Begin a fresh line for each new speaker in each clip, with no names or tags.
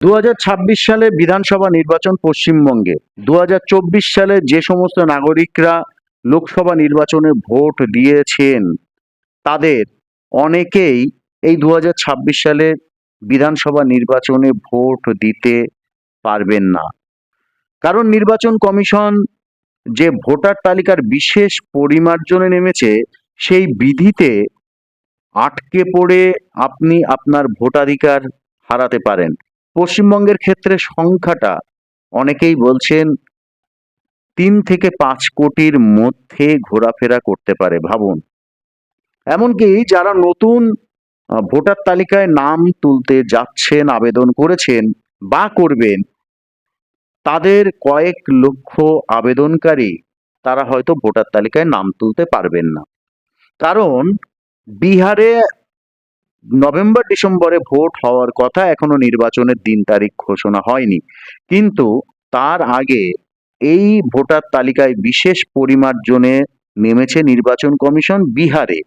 দু হাজার ছাব্বিশ সালে বিধানসভা নির্বাচন পশ্চিমবঙ্গে দু হাজার চব্বিশ সালে যে সমস্ত নাগরিকরা লোকসভা নির্বাচনে ভোট দিয়েছেন, তাদের অনেকেই এই দু হাজার ছাব্বিশ সালে বিধানসভা নির্বাচনে ভোট দিতে পারবেন না। কারণ নির্বাচন কমিশন যে ভোটার তালিকার বিশেষ পরিমার্জনে নেমেছে, সেই বিধিতে আটকে পড়ে আপনি আপনার ভোটাধিকার হারাতে পারেন। পশ্চিমবঙ্গের ক্ষেত্রে সংখ্যাটা অনেকেই বলছেন তিন থেকে পাঁচ কোটির মধ্যে ঘোরাফেরা করতে পারে ভাবুন। এমনকি যারা নতুন ভোটার তালিকায় নাম তুলতে যাচ্ছেন, আবেদন করেছেন বা করবেন, তাদের কয়েক লক্ষ আবেদনকারী তারা হয়তো ভোটার তালিকায় নাম তুলতে পারবেন না। কারণ বিহারে নভেম্বর, ডিসেম্বরে ভোট হওয়ার কথা এখনও নির্বাচনের দিন তারিখ ঘোষণা হয়নি। কিন্তু তার আগে এই ভোটার তালিকায় বিশেষ পরিমার্জনে নেমেছে নির্বাচন কমিশন বিহারে।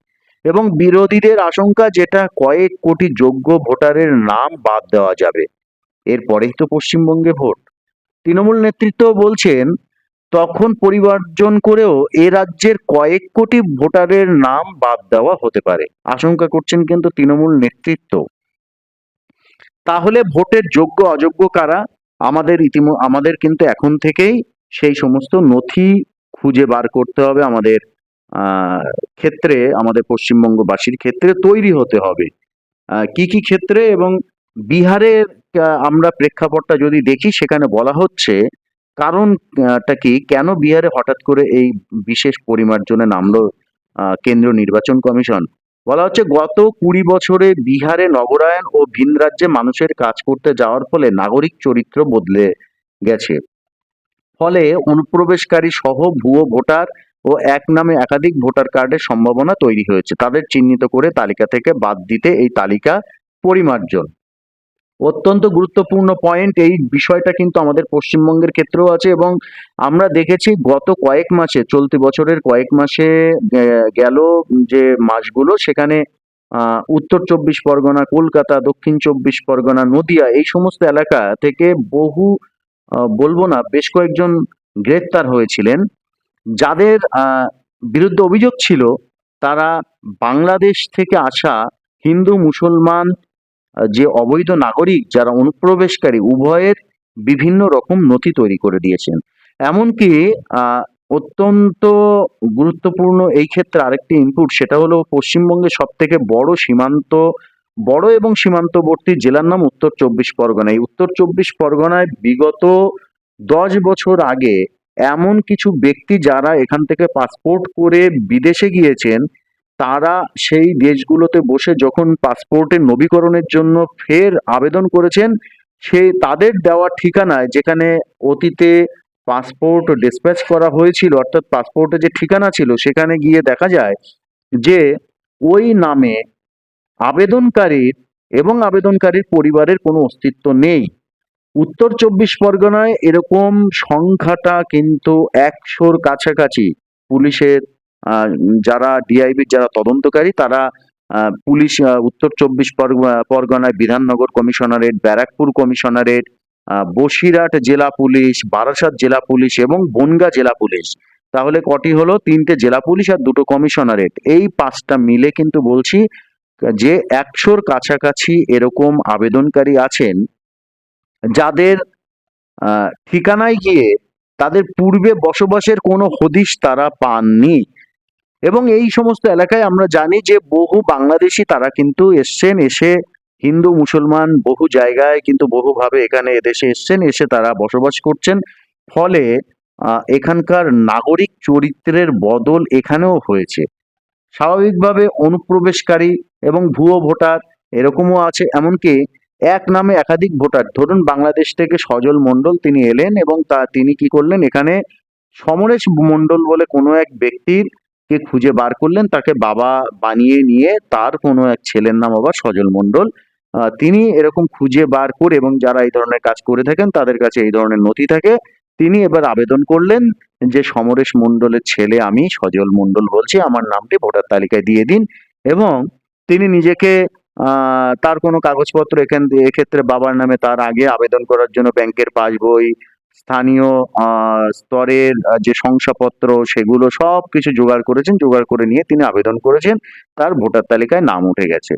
এবং বিরোধীদের আশঙ্কা যেটা কয়েক কোটি যোগ্য ভোটারের নাম বাদ দেওয়া যাবে। এরপরেই তো পশ্চিমবঙ্গে ভোট। তৃণমূল নেতৃত্ব বলছেন তখন পরিবর্জন করেও এ রাজ্যের কয়েক কোটি ভোটারের নাম বাদ দেওয়া হতে পারে। আশঙ্কা করছেন কিন্তু তৃণমূল নেতৃত্ব। তাহলে ভোটের যোগ্য, অযোগ্য কারা? আমাদের ইতিম, আমাদের কিন্তু এখন থেকেই সেই সমস্ত নথি খুঁজে বার করতে হবে আমাদের ক্ষেত্রে, আমাদের পশ্চিমবঙ্গবাসীর ক্ষেত্রে তৈরি হতে হবে। কি কি ক্ষেত্রে এবং বিহারের আমরা প্রেক্ষাপটটা যদি দেখি সেখানে বলা হচ্ছে কারণটা কি? কেন বিহারে হঠাৎ করে এই বিশেষ পরিমার্জনে নামলো কেন্দ্রীয় নির্বাচন কমিশন? বলা হচ্ছে গত কুড়ি বছরে বিহারে নগরায়ণ ও ভিন রাজ্যে মানুষের কাজ করতে যাওয়ার ফলে নাগরিক চরিত্র বদলে গেছে। ফলে অনুপ্রবেশকারী সহ ভুয়ো ভোটার ও এক নামে একাধিক ভোটার কার্ডের সম্ভাবনা তৈরি হয়েছে। তাদের চিহ্নিত করে তালিকা থেকে বাদ দিতে এই তালিকা পরিমার্জন। অত্যন্ত গুরুত্বপূর্ণ পয়েন্ট এই বিষয়টা কিন্তু আমাদের পশ্চিমবঙ্গের ক্ষেত্রেও আছে এবং আমরা দেখেছি গত কয়েক মাসে, চলতি বছরের কয়েক মাসে গেল যে মাসগুলো, সেখানে উত্তর চব্বিশ পরগনা, কলকাতা, দক্ষিণ চব্বিশ পরগনা, নদিয়া, এই সমস্ত এলাকা থেকে বহু বলব না, বেশ কয়েকজন গ্রেপ্তার হয়েছিলেন। যাদের বিরুদ্ধে অভিযোগ ছিল, তারা বাংলাদেশ থেকে আসা হিন্দু, মুসলমান যে অবৈধ নাগরিক যারা অনুপ্রবেশকারী উভয়ের বিভিন্ন রকম নথি তৈরি করে দিয়েছেন। এমনকি অত্যন্ত গুরুত্বপূর্ণ এই ক্ষেত্রে আরেকটি ইনপুট সেটা হলো পশ্চিমবঙ্গে সব থেকে বড় সীমান্ত, বড় এবং সীমান্তবর্তী জেলার নাম উত্তর চব্বিশ পরগনা। এই উত্তর চব্বিশ পরগনায় বিগত দশ বছর আগে এমন কিছু ব্যক্তি যারা এখান থেকে পাসপোর্ট করে বিদেশে গিয়েছেন তারা সেই দেশগুলোতে বসে যখন পাসপোর্টের নবীকরণের জন্য ফের আবেদন করেছেন, সে তাদের দেওয়া ঠিকানায় যেখানে অতীতে পাসপোর্ট ডিসপ্যাচ করা হয়েছিল, অর্থাৎ পাসপোর্টে যে ঠিকানা ছিল, সেখানে গিয়ে দেখা যায় যে ওই নামে আবেদনকারীর এবং আবেদনকারীর পরিবারের কোনো অস্তিত্ব নেই। উত্তর চব্বিশ পরগনায় এরকম সংখ্যাটা কিন্তু একশোর কাছাকাছি। পুলিশের যারা ডিআইবির যারা তদন্তকারী, তারা পুলিশ উত্তর চব্বিশ পরগ- পরগনায় বিধাননগর কমিশনারেট, ব্যারাকপুর কমিশনারেট বসিরহাট জেলা পুলিশ, বারাসাত জেলা পুলিশ এবং বনগা জেলা পুলিশ। তাহলে কটি হলো? তিনটে জেলা পুলিশ আর দুটো কমিশনারেট। এই পাঁচটা মিলে কিন্তু বলছি যে একশোর কাছাকাছি এরকম আবেদনকারী আছেন, যাদের ঠিকানায় গিয়ে তাদের পূর্বে বসবাসের কোনো হদিশ তারা পাননি। এবং এই সমস্ত এলাকায় আমরা জানি যে বহু বাংলাদেশি তারা কিন্তু এসছেন, এসে হিন্দু, মুসলমান বহু জায়গায় কিন্তু বহুভাবে এখানে এদেশে এসছেন, এসে তারা বসবাস করছেন। ফলে এখানকার নাগরিক চরিত্রের বদল এখানেও হয়েছে। স্বাভাবিকভাবে অনুপ্রবেশকারী এবং ভুয়ো ভোটার এরকমও আছে, এমনকি এক নামে একাধিক ভোটার। ধরুন বাংলাদেশ থেকে সজল মণ্ডল তিনি এলেন এবং তা, তিনি কি করলেন? এখানে সমরেশ মণ্ডল বলে কোনো এক ব্যক্তির কে খুঁজে বার করলেন তাকে বাবা বানিয়ে নিয়ে তার কোনো এক ছেলের নাম আবার সজল মণ্ডল। তিনি এরকম খুঁজে বার করে এবং যারা এই ধরনের কাজ করে থাকেন তাদের কাছে এই ধরনের নথি থাকে। তিনি এবার আবেদন করলেন যে, সমরেশ মণ্ডলের ছেলে আমি সজল মণ্ডল বলছি, আমার নামটি ভোটার তালিকায় দিয়ে দিন। এবং তিনি নিজেকে তার কোনো কাগজপত্র এখান, এক্ষেত্রে বাবার নামে তার আগে আবেদন করার জন্য ব্যাংকের পাসবই স্থানীয় স্তরের যে শংসাপত্র সেগুলো সব কিছু জোগাড় করেছেন, জোগাড় করে নিয়ে তিনি আবেদন করেছেন, তার ভোটার তালিকায় নাম উঠে গেছে।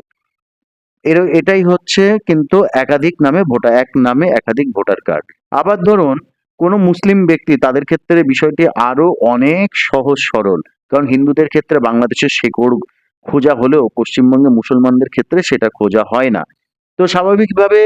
এর, এটাই হচ্ছে কিন্তু একাধিক নামে ভোটার, এক নামে একাধিক ভোটার কার্ড। আবার ধরুন, কোনো মুসলিম ব্যক্তি, তাদের ক্ষেত্রে বিষয়টি আরও অনেক সহজ সরল। কারণ হিন্দুদের ক্ষেত্রে বাংলাদেশের শেকড় খোঁজা হলেও পশ্চিমবঙ্গে মুসলমানদের ক্ষেত্রে সেটা খোঁজা হয় না। তো স্বাভাবিকভাবে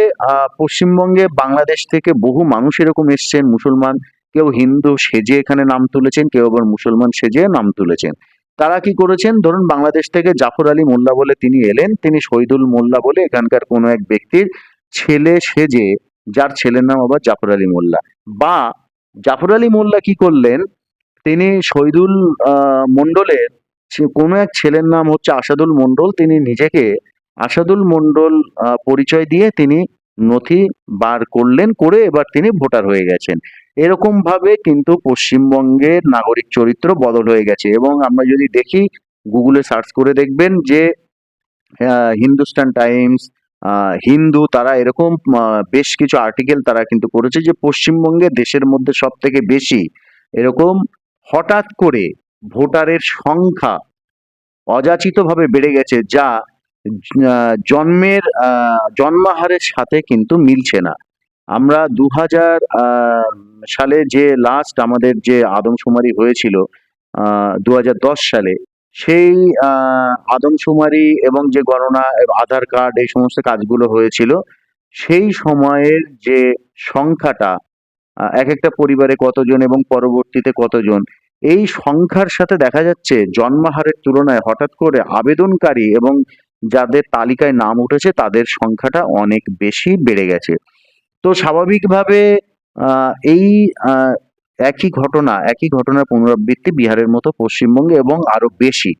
পশ্চিমবঙ্গে বাংলাদেশ থেকে বহু মানুষ এরকম এসছেন, মুসলমান, কেউ হিন্দু সেজে এখানে নাম তুলেছেন, কেউ আবার মুসলমান সেজে নাম তুলেছেন। তারা কি করেছেন? ধরুন বাংলাদেশ থেকে জাফর আলী মোল্লা বলে তিনি এলেন, তিনি শহীদুল মোল্লা বলে এখানকার কোনো এক ব্যক্তির ছেলে সেজে, যার ছেলের নাম আবার জাফর আলী মোল্লা। বা জাফর আলী মোল্লা কি করলেন? তিনি শহীদুল মণ্ডলের কোনো এক ছেলের নাম হচ্ছে আসাদুল মণ্ডল, তিনি নিজেকে আসাদুল মণ্ডল আহ, পরিচয় দিয়ে তিনি নথি বার করলেন করে এবার তিনি ভোটার হয়ে গেছেন। এরকম ভাবে কিন্তু পশ্চিমবঙ্গের নাগরিক চরিত্র বদল হয়ে গেছে এবং আমরা যদি দেখি গুগলে সার্চ করে দেখবেন যে হিন্দুস্তান টাইমস হিন্দু তারা এরকম বেশ কিছু আর্টিকেল তারা কিন্তু করেছে যে পশ্চিমবঙ্গে দেশের মধ্যে সব থেকে বেশি এরকম হঠাৎ করে ভোটারের সংখ্যা অযাচিতভাবে বেড়ে গেছে যা জন্মের জন্মাহারের সাথে কিন্তু মিলছে না। আমরা দু হাজার সালে যে লাস্ট আমাদের যে আদমশুমারি হয়েছিল দু হাজার দশ সালে, সেই আদমশুমারি এবং যে গণনা, আধার কার্ড, এই সমস্ত কাজগুলো হয়েছিল, সেই সময়ের যে সংখ্যাটা এক একটা পরিবারে কতজন এবং পরবর্তীতে কতজন, এই সংখ্যার সাথে দেখা যাচ্ছে জন্মাহারের তুলনায় হঠাৎ করে আবেদনকারী এবং যাদের তালিকায় নাম উঠেছে, তাদের সংখ্যাটা অনেক বেশি বেড়ে গেছে। তো স্বাভাবিকভাবে এই একই ঘটনা, একই ঘটনার পুনরাবৃত্তি বিহারের মতো পশ্চিমবঙ্গে এবং আরও বেশি।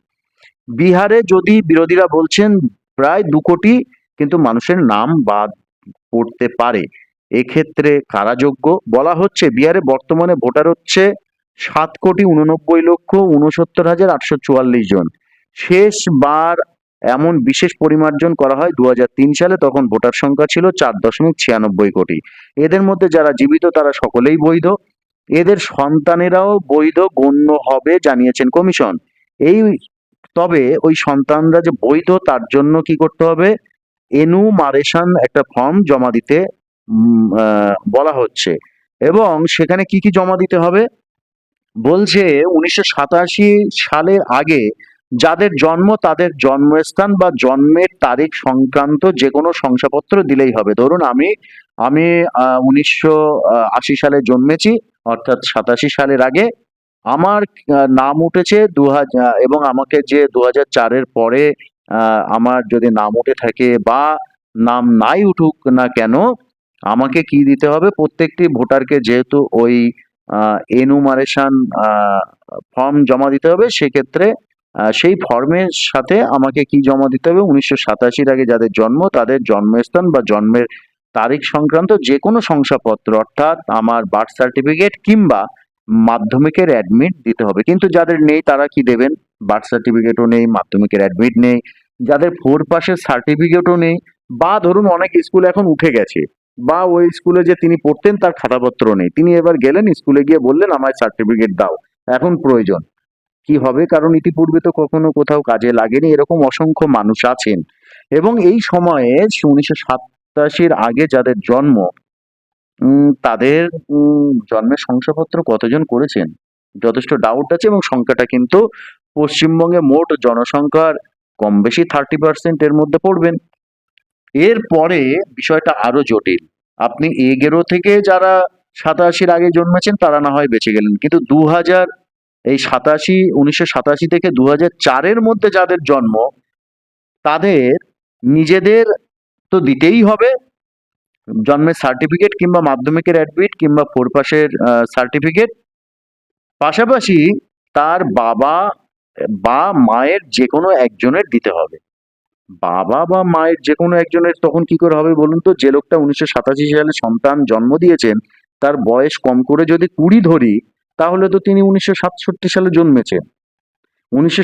বিহারে যদি বিরোধীরা বলছেন প্রায় দু কোটি কিন্তু মানুষের নাম বাদ পড়তে পারে। এক্ষেত্রে কারাযোগ্য বলা হচ্ছে বিহারে বর্তমানে ভোটার হচ্ছে সাত কোটি উননব্বই লক্ষ উনসত্তর হাজার আটশো চুয়াল্লিশ জন। শেষবার এমন বিশেষ পরিমার্জন করা হয় দু সালে, তখন ভোটার সংখ্যা ছিল চার দশমিক ছিয়ানব্বই কোটি। এদের মধ্যে যারা জীবিত, তারা সকলেই বৈধ। এদের সন্তানেরাও বৈধ, গণ্য হবে জানিয়েছেন কমিশন। এই, তবে ওই সন্তানরা যে বৈধ, তার জন্য কি করতে হবে? এনু মারেশান একটা ফর্ম জমা দিতে বলা হচ্ছে। এবং সেখানে কি কি জমা দিতে হবে? বলছে উনিশশো সালের আগে যাদের জন্ম তাদের জন্মস্থান বা জন্মের তারিখ সংক্রান্ত যে কোনো শংসাপত্র দিলেই হবে। ধরুন আমি আমি উনিশশো আশি সালে জন্মেছি, অর্থাৎ সাতাশি সালের আগে। আমার নাম উঠেছে দু হাজার এবং আমাকে যে দু চারের পরে আমার যদি নাম উঠে থাকে বা নাম নাই উঠুক না কেন, আমাকে কি দিতে হবে? প্রত্যেকটি ভোটারকে যেহেতু ওই এনুমারেশন ফর্ম জমা দিতে হবে, সেক্ষেত্রে সেই ফর্মের সাথে আমাকে কি জমা দিতে হবে? উনিশশো সাতাশির আগে যাদের জন্ম, তাদের জন্মস্থান বা জন্মের তারিখ সংক্রান্ত যে কোনো শংসাপত্র, অর্থাৎ আমার বার্থ সার্টিফিকেট কিংবা মাধ্যমিকের অ্যাডমিট দিতে হবে। কিন্তু যাদের নেই, তারা কি দেবেন? বার্থ সার্টিফিকেটও নেই, মাধ্যমিকের অ্যাডমিট নেই। যাদের ফোর পাসের সার্টিফিকেটও নেই বা ধরুন অনেক স্কুল এখন উঠে গেছে বা ওই স্কুলে যে তিনি পড়তেন, তার খাতাপত্র নেই। তিনি এবার গেলেন স্কুলে গিয়ে বললেন আমার সার্টিফিকেট দাও। এখন প্রয়োজন। কি হবে? কারণ ইতিপূর্বে তো কখনো কোথাও কাজে লাগেনি। এরকম অসংখ্য মানুষ আছেন। এবং এই সময়ে উনিশশো সাতাশির আগে যাদের জন্ম তাদের জন্মের শংসাপত্র কতজন করেছেন? যথেষ্ট ডাউট আছে এবং সংখ্যাটা কিন্তু পশ্চিমবঙ্গে মোট জনসংখ্যার কম বেশি থার্টি পার্সেন্ট এর মধ্যে পড়বেন। এরপরে বিষয়টা আরও জটিল। আপনি এগেরো থেকে যারা সাতাশির আগে জন্মেছেন, তারা না হয় বেঁচে গেলেন। কিন্তু দু হাজার এই সাতাশি, উনিশশো সাতাশি থেকে দু চারের মধ্যে যাদের জন্ম, তাদের নিজেদের তো দিতেই হবে। জন্মের সার্টিফিকেট কিংবা মাধ্যমিকের অ্যাডমিট কিংবা ফোর পাসের সার্টিফিকেট পাশাপাশি তার বাবা বা মায়ের যে কোনো একজনের দিতে হবে। বাবা বা মায়ের যে কোনো একজনের তখন কি করে হবে বলুন তো? যে লোকটা উনিশশো সাতাশি সালে সন্তান জন্ম দিয়েছেন, তার বয়স কম করে যদি কুড়ি ধরি তাহলে তো তিনি উনিশশো সাতষট্টি সালে জন্মেছেন। উনিশশো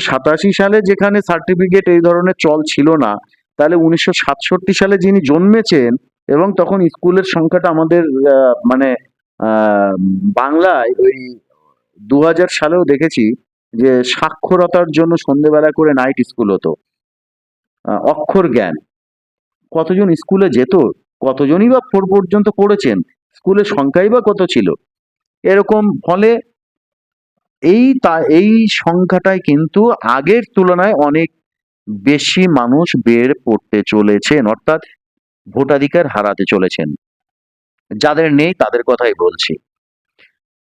সালে যেখানে সার্টিফিকেট এই ধরনের চল ছিল না, তাহলে উনিশশো সাতষট্টি সালে যিনি জন্মেছেন এবং তখন স্কুলের সংখ্যাটা আমাদের মানে বাংলায় ওই দু হাজার সালেও দেখেছি যে সাক্ষরতার জন্য সন্ধেবেলা করে নাইট স্কুল হতো। অক্ষর জ্ঞান। কতজন স্কুলে যেত, কতজনই বা ফোর পর্যন্ত পড়েছেন, স্কুলের সংখ্যাই বা কত ছিল? এরকম ফলে এই তা, এই সংখ্যাটাই কিন্তু আগের তুলনায় অনেক বেশি মানুষ বের পড়তে চলেছেন, অর্থাৎ ভোটাধিকার হারাতে চলেছেন। যাদের নেই তাদের কথাই বলছি।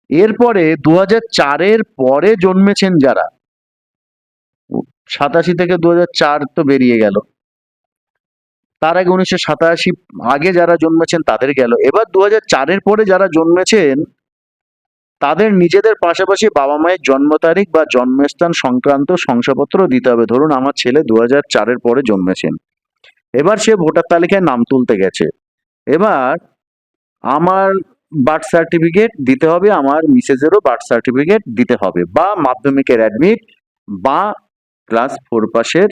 এরপরে দু চারের পরে জন্মেছেন যারা, সাতাশি থেকে দু চার তো বেরিয়ে গেল। তার আগে উনিশশো সাতাশি, আগে যারা জন্মেছেন তাদের গেল। এবার দু চারের পরে যারা জন্মেছেন তাদের নিজেদের পাশাপাশি বাবা মায়ের জন্ম তারিখ বা জন্মস্থান সংক্রান্ত শংসাপত্র দিতে হবে। ধরুন আমার ছেলে দু হাজার চারের পরে জন্মেছেন। এবার সে ভোটার তালিকায় নাম তুলতে গেছে। এবার আমার বার্থ সার্টিফিকেট দিতে হবে, আমার মিসেসেরও বার্থ সার্টিফিকেট দিতে হবে বা মাধ্যমিকের অ্যাডমিট বা ক্লাস ফোর পাসের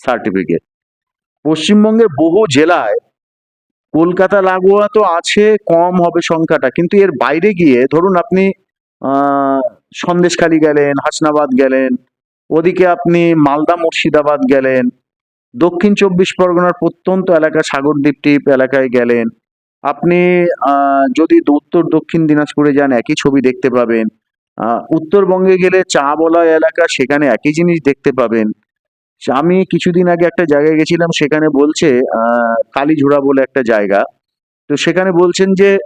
সার্টিফিকেট পশ্চিমবঙ্গের বহু জেলায় কলকাতা লাগোয়া তো আছে, কম হবে সংখ্যাটা। কিন্তু এর বাইরে গিয়ে ধরুন আপনি সন্দেশখালি গেলেন, হাসনাবাদ গেলেন, ওদিকে আপনি মালদা মুর্শিদাবাদ গেলেন, দক্ষিণ চব্বিশ পরগনার প্রত্যন্ত এলাকা সাগরদ্বীপ টিপ এলাকায় গেলেন, আপনি যদি উত্তর দক্ষিণ দিনাজপুরে যান, একই ছবি দেখতে পাবেন উত্তরবঙ্গে গেলে চা বলা এলাকা, সেখানে একই জিনিস দেখতে পাবেন আমি কিছুদিন আগে একটা জায়গায় গেছিলাম, সেখানে বলছে কালীঝোড়া বলে একটা জায়গা। তো সেখানে বলছেন যে,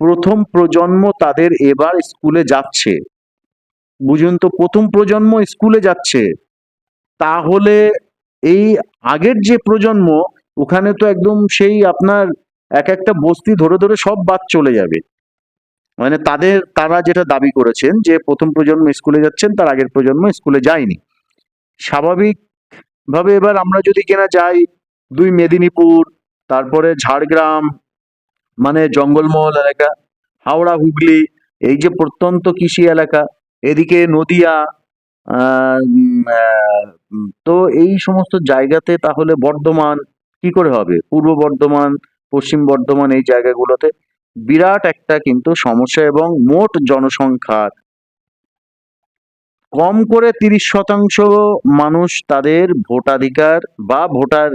প্রথম প্রজন্ম তাদের এবার স্কুলে যাচ্ছে। বুঝুন তো, প্রথম প্রজন্ম স্কুলে যাচ্ছে। তাহলে এই আগের যে প্রজন্ম, ওখানে তো একদম সেই আপনার এক একটা বস্তি ধরে ধরে সব বাদ চলে যাবে। মানে তাদের, তারা যেটা দাবি করেছেন যে, প্রথম প্রজন্ম স্কুলে যাচ্ছেন, তার আগের প্রজন্ম স্কুলে যায়নি। স্বাভাবিক ভাবে এবার আমরা যদি কেনা যাই, দুই মেদিনীপুর, তারপরে ঝাড়গ্রাম মানে জঙ্গলমহল এলাকা হাওড়া, হুগলি, এই যে প্রত্যন্ত কৃষি এলাকা, এদিকে নদিয়া তো এই সমস্ত জায়গাতে তাহলে বর্ধমান কি করে হবে? পূর্ব বর্ধমান, পশ্চিম বর্ধমান এই জায়গাগুলোতে বিরাট একটা কিন্তু সমস্যা এবং মোট জনসংখ্যার কম করে তিরিশ শতাংশ মানুষ তাদের ভোটাধিকার বা ভোটার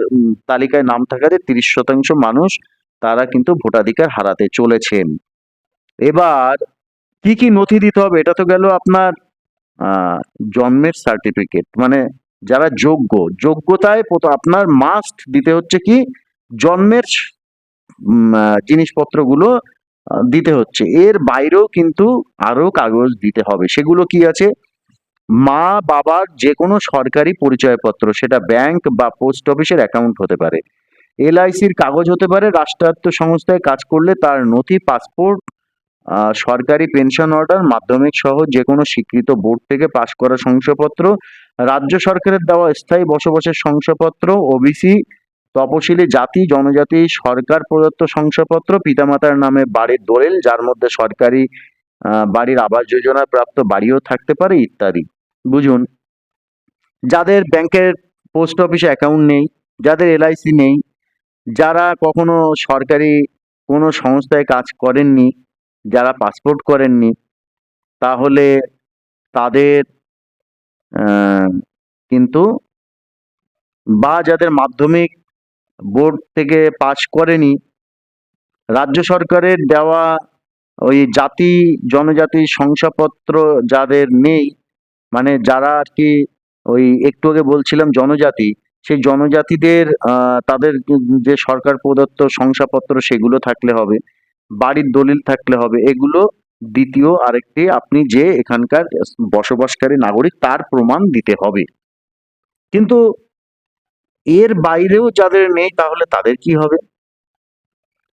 তালিকায় নাম থাকাতে তিরিশ শতাংশ মানুষ তারা কিন্তু ভোটাধিকার হারাতে চলেছেন। এবার কি কি নথি দিতে হবে এটা তো গেল আপনার জন্মের সার্টিফিকেট মানে যারা যোগ্য, যোগ্যতায় প্রথ- আপনার মাস্ট দিতে হচ্ছে কি জন্মের জিনিসপত্রগুলো দিতে হচ্ছে। এর বাইরেও কিন্তু আরও কাগজ দিতে হবে। সেগুলো কি আছে? মা বাবার যে কোনো সরকারি পরিচয়পত্র, সেটা ব্যাংক বা পোস্ট অফিসের অ্যাকাউন্ট হতে পারে। এলআইসির কাগজ হতে পারে, রাষ্ট্রায়ত্ত সংস্থায় কাজ করলে তার নথি পাসপোর্ট সরকারি পেনশন অর্ডার মাধ্যমিক সহ যে কোনো স্বীকৃত বোর্ড থেকে পাশ করা শংসাপত্র, রাজ্য সরকারের দেওয়া স্থায়ী বসবাসের শংসাপত্র ওবিসি তপশিলি জাতি, জনজাতি, সরকার প্রদত্ত শংসাপত্র, পিতামাতার নামে বাড়ির দলিল, যার মধ্যে সরকারি বাড়ির আবাস যোজনা প্রাপ্ত বাড়িও থাকতে পারে, ইত্যাদি। বুঝুন, যাদের ব্যাংকের পোস্ট অফিসে অ্যাকাউন্ট নেই, যাদের এলআইসি নেই, যারা কখনো সরকারি কোনো সংস্থায় কাজ করেননি, যারা পাসপোর্ট করেননি, তাহলে তাদের কিন্তু বা যাদের মাধ্যমিক বোর্ড থেকে পাশ করেনি, রাজ্য সরকারের দেওয়া ওই জাতি জনজাতি শংসাপত্র যাদের নেই মানে যারা আর কি ওই একটু আগে বলছিলাম জনজাতি, সেই জনজাতিদের তাদের যে সরকার প্রদত্ত শংসাপত্র সেগুলো থাকলে হবে, বাড়ির দলিল থাকলে হবে, এগুলো দ্বিতীয় আরেকটি আপনি যে এখানকার বসবাসকারী নাগরিক তার প্রমাণ দিতে হবে। কিন্তু এর বাইরেও যাদের নেই তাহলে তাদের কি হবে?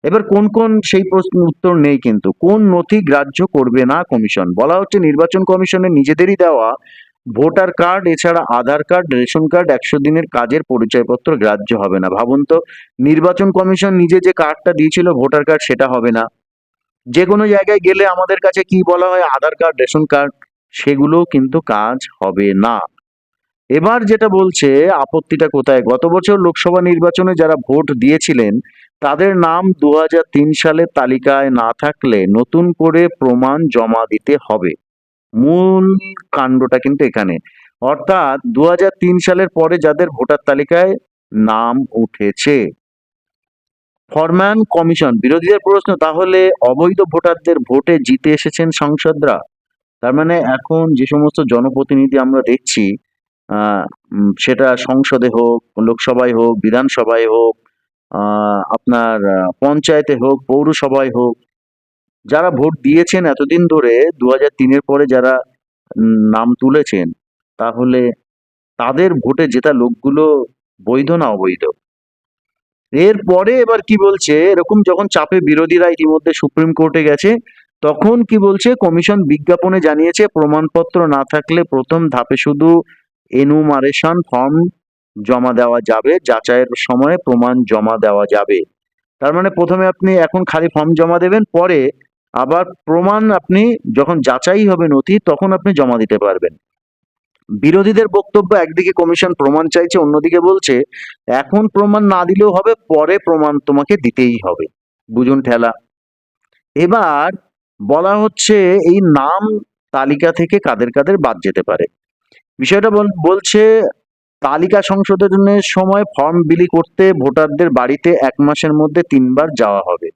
এবার কোন কোন সেই প্রশ্ন উত্তর নেই কিন্তু, কোন নথি গ্রাহ্য করবে না কমিশন? বলা হচ্ছে নির্বাচন কমিশনের নিজেদেরই দেওয়া ভোটার কার্ড, এছাড়া আধার কার্ড, রেশন কার্ড, একশো দিনের কাজের পরিচয়পত্র গ্রাহ্য হবে না। ভাবুন তো, নির্বাচন কমিশন নিজে যে কার্ডটা দিয়েছিল ভোটার কার্ড, সেটা হবে না। যে কোনো জায়গায় গেলে আমাদের কাছে কি বলা হয়? আধার কার্ড, রেশন কার্ড, সেগুলো কিন্তু কাজ হবে না। এবার যেটা বলছে, আপত্তিটা কোথায়? গত বছর লোকসভা নির্বাচনে যারা ভোট দিয়েছিলেন, তাদের নাম দু সালের তালিকায় না থাকলে নতুন করে প্রমাণ জমা দিতে হবে। মূল কাণ্ডটা কিন্তু এখানে। অর্থাৎ দু হাজার তিন সালের পরে যাদের ভোটার তালিকায় নাম উঠেছে। ফরম্যান কমিশন, বিরোধীদের প্রশ্ন, তাহলে অবৈধ ভোটারদের ভোটে জিতে এসেছেন সংসদরা? তার মানে এখন যে সমস্ত জনপ্রতিনিধি আমরা দেখছি সেটা সংসদে হোক, লোকসভায় হোক, বিধানসভায় হোক আপনার পঞ্চায়েতে হোক, পৌরসভায় হোক, যারা ভোট দিয়েছেন এতদিন ধরে দু হাজার তিনের পরে যারা নাম তুলেছেন, তাহলে তাদের ভোটে জেতা লোকগুলো বৈধ না অবৈধ? এরপরে এবার কি বলছে, এরকম যখন চাপে বিরোধীরা ইতিমধ্যে সুপ্রিম কোর্টে গেছে, তখন কি বলছে, কমিশন বিজ্ঞাপনে জানিয়েছে, প্রমাণপত্র না থাকলে প্রথম ধাপে শুধু এনুমারেশন ফর্ম জমা দেওয়া যাবে, যাচাইয়ের সময় প্রমাণ জমা দেওয়া যাবে। তার মানে প্রথমে আপনি এখন খালি ফর্ম জমা দেবেন, পরে আবার প্রমাণ আপনি যখন যাচাই হবে নথি, তখন আপনি জমা দিতে পারবেন। বিরোধীদের বক্তব্য, একদিকে কমিশন প্রমাণ চাইছে, অন্যদিকে বলছে, এখন প্রমাণ না দিলেও হবে, পরে প্রমাণ তোমাকে দিতেই হবে। বুঝুন ঠেলা। এবার বলা হচ্ছে, এই নাম তালিকা থেকে কাদের কাদের বাদ যেতে পারে? বিষয়টা বল- বলছে, তালিকা সংশোধনের সময় ফর্ম বিলি করতে ভোটারদের বাড়িতে এক মাসের মধ্যে তিনবার যাওয়া হবে।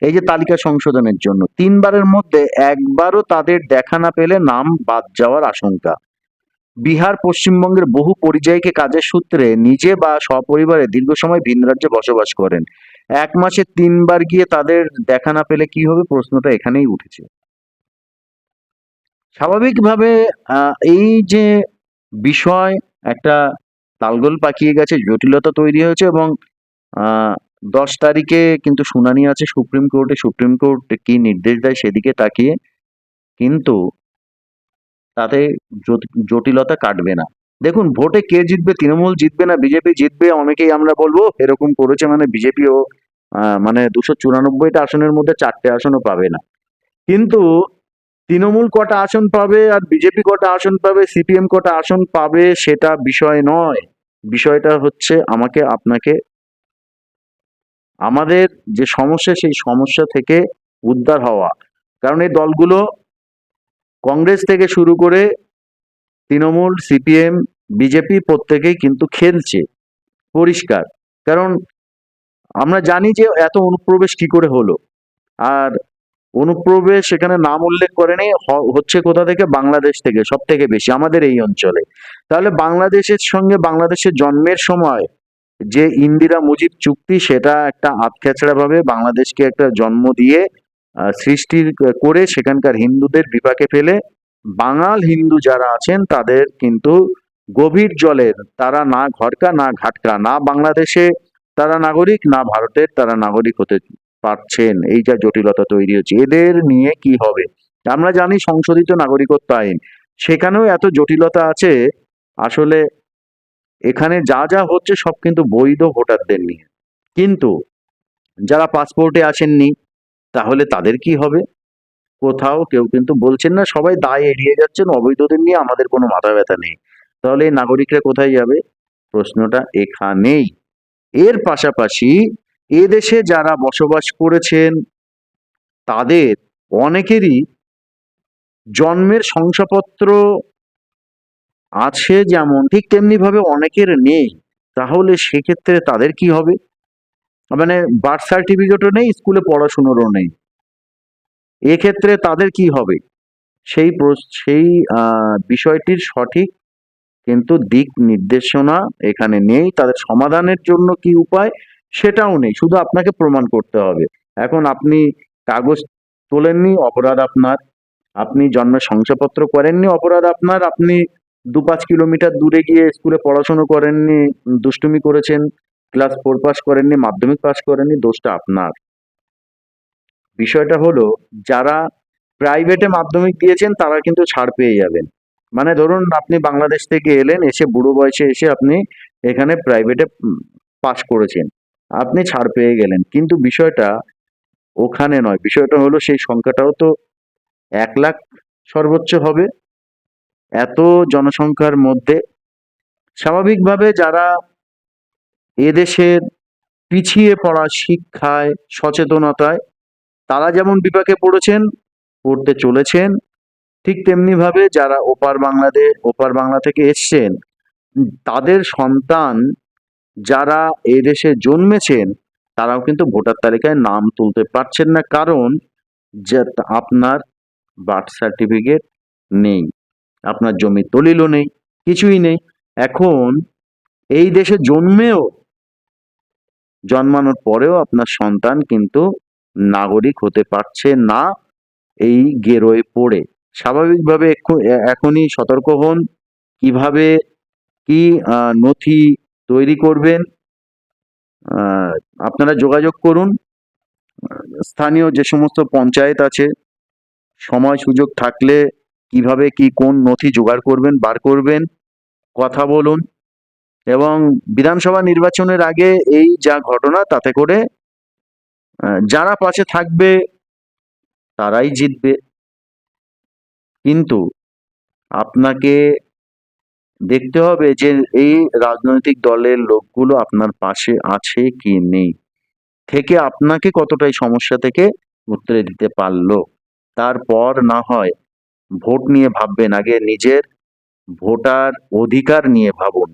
এই যে তালিকা সংশোধনের জন্য, তিনবারের মধ্যে একবারও তাদের দেখা না পেলে নাম বাদ যাওয়ার আশঙ্কা। বিহার পশ্চিমবঙ্গের বহু পরিযায়ীকে কাজের সূত্রে নিজে বা সপরিবারে দীর্ঘ সময় ভিন রাজ্যে বসবাস করেন। এক মাসে তিনবার গিয়ে তাদের দেখা না পেলে কি হবে প্রশ্নটা এখানেই উঠেছে। স্বাভাবিকভাবে এই যে বিষয় একটা তালগোল পাকিয়ে গেছে, জটিলতা তৈরি হয়েছে এবং দশ তারিখে কিন্তু শুনানি আছে সুপ্রিম কোর্টে। সুপ্রিম কোর্ট কি নির্দেশ দেয় সেদিকে তাকিয়ে কিন্তু তাতে জটিলতা কাটবে না। দেখুন, ভোটে কে জিতবে, তৃণমূল জিতবে না, বিজেপি জিতবে, অনেকেই আমরা বলব এরকম করেছে মানে বিজেপিও মানে দুশো চুরানব্বইটা আসনের মধ্যে চারটে আসনও পাবে না। কিন্তু তৃণমূল কটা আসন পাবে আর বিজেপি কটা আসন পাবে, সিপিএম কটা আসন পাবে সেটা বিষয় নয়। বিষয়টা হচ্ছে আমাকে, আপনাকে আমাদের যে সমস্যা, সেই সমস্যা থেকে উদ্ধার হওয়া। কারণ এই দলগুলো কংগ্রেস থেকে শুরু করে তৃণমূল, সিপিএম, বিজেপি প্রত্যেকেই কিন্তু খেলছে। পরিষ্কার। কারণ আমরা জানি যে এত অনুপ্রবেশ কি করে হলো। আর অনুপ্রবেশ সেখানে নাম উল্লেখ করেনি হচ্ছে কোথা থেকে? বাংলাদেশ থেকে সব থেকে বেশি আমাদের এই অঞ্চলে। তাহলে বাংলাদেশের সঙ্গে বাংলাদেশের জন্মের সময় যে ইন্দিরা মুজিব চুক্তি সেটা একটা আতখ্যাচড়া ভাবে বাংলাদেশকে একটা জন্ম দিয়ে আহ, সৃষ্টি করে সেখানকার হিন্দুদের বিপাকে ফেলে বাঙাল হিন্দু যারা আছেন তাদের কিন্তু গভীর জলের তারা না ঘরকা না ঘাটকা না বাংলাদেশে তারা নাগরিক না ভারতের তারা নাগরিক হতে পারছেন এই যা জটিলতা তৈরি হচ্ছে। এদের নিয়ে কি হবে? আমরা জানি সংশোধিত নাগরিকত্ব আইন। সেখানেও এত জটিলতা আছে, আসলে এখানে যা যা হচ্ছে সব কিন্তু বৈধ ভোটারদের নিয়ে। কিন্তু যারা পাসপোর্টে আসেননি, তাহলে তাদের কি হবে? কোথাও কেউ কিন্তু বলছেন না, সবাই দায় এড়িয়ে যাচ্ছেন, অবৈধদের নিয়ে আমাদের কোনো মাথা ব্যথা নেই। তাহলে নাগরিকরা কোথায় যাবে? প্রশ্নটা এখানেই। এর পাশাপাশি এদেশে যারা বসবাস করেছেন, তাদের অনেকেরই জন্মের শংসাপত্র আছে যেমন, ঠিক তেমনি ভাবে অনেকের নেই। তাহলে সেক্ষেত্রে তাদের কি হবে? মানে বার্থ সার্টিফিকেটও নেই স্কুলে পড়াশুনোরও নেই। এক্ষেত্রে তাদের কি হবে? সেই সেই বিষয়টির সঠিক কিন্তু দিক নির্দেশনা এখানে নেই। তাদের সমাধানের জন্য কি উপায়? সেটাও নেই, শুধু আপনাকে প্রমাণ করতে হবে। এখন আপনি কাগজ তোলেননি, অপরাধ আপনার। আপনি জন্মের শংসাপত্র করেননি, অপরাধ আপনার। আপনি দু পাঁচ কিলোমিটার দূরে গিয়ে স্কুলে পড়াশুনো করেননি, দুষ্টুমি করেছেন, ক্লাস ফোর পাস করেননি, মাধ্যমিক পাস করেননি, দোষটা আপনার। বিষয়টা হলো, যারা প্রাইভেটে মাধ্যমিক দিয়েছেন, তারা কিন্তু ছাড় পেয়ে যাবেন। মানে ধরুন, আপনি বাংলাদেশ থেকে এলেন, এসে বুড়ো বয়সে এসে আপনি এখানে প্রাইভেটে পাস করেছেন। আপনি ছাড় পেয়ে গেলেন। কিন্তু বিষয়টা ওখানে নয়। বিষয়টা হলো সেই সংখ্যাটাও তো এক লাখ সর্বোচ্চ হবে। এত জনসংখ্যার মধ্যে স্বাভাবিকভাবে যারা এদেশের পিছিয়ে পড়া শিক্ষায় সচেতনতায়, তারা যেমন বিপাকে পড়েছেন, পড়তে চলেছেন, ঠিক তেমনি ভাবে যারা ওপার বাংলাদেশ, ওপার বাংলা থেকে এসছেন, তাদের সন্তান যারা এদেশে জন্মেছেন, তারাও কিন্তু ভোটার তালিকায় নাম তুলতে পারছেন না। কারণ, যে, আপনার বার্থ সার্টিফিকেট নেই, আপনার জমি দলিলও নেই, কিছুই নেই। এখন, এই দেশে জন্মেও, জন্মানোর পরেও আপনার সন্তান কিন্তু নাগরিক হতে পারছে না এই গেরোয় পড়ে। স্বাভাবিকভাবে এখনই সতর্ক হন, কীভাবে কি নথি তৈরি করবেন। আপনারা যোগাযোগ করুন। স্থানীয় যে সমস্ত পঞ্চায়েত আছে, সময় সুযোগ থাকলে কীভাবে কি কোন নথি জোগাড় করবেন, বার করবেন, কথা বলুন এবং বিধানসভা নির্বাচনের আগে এই যা ঘটনা তাতে করে যারা পাশে থাকবে তারাই জিতবে। কিন্তু আপনাকে দেখতে হবে যে এই রাজনৈতিক দলের লোকগুলো আপনার পাশে আছে কি নেই। থেকে আপনাকে কতটাই সমস্যা থেকে উত্তরে দিতে পারল। তারপর না হয় ভোট নিয়ে ভাববেন, আগে নিজের ভোটার অধিকার নিয়ে ভাবুন।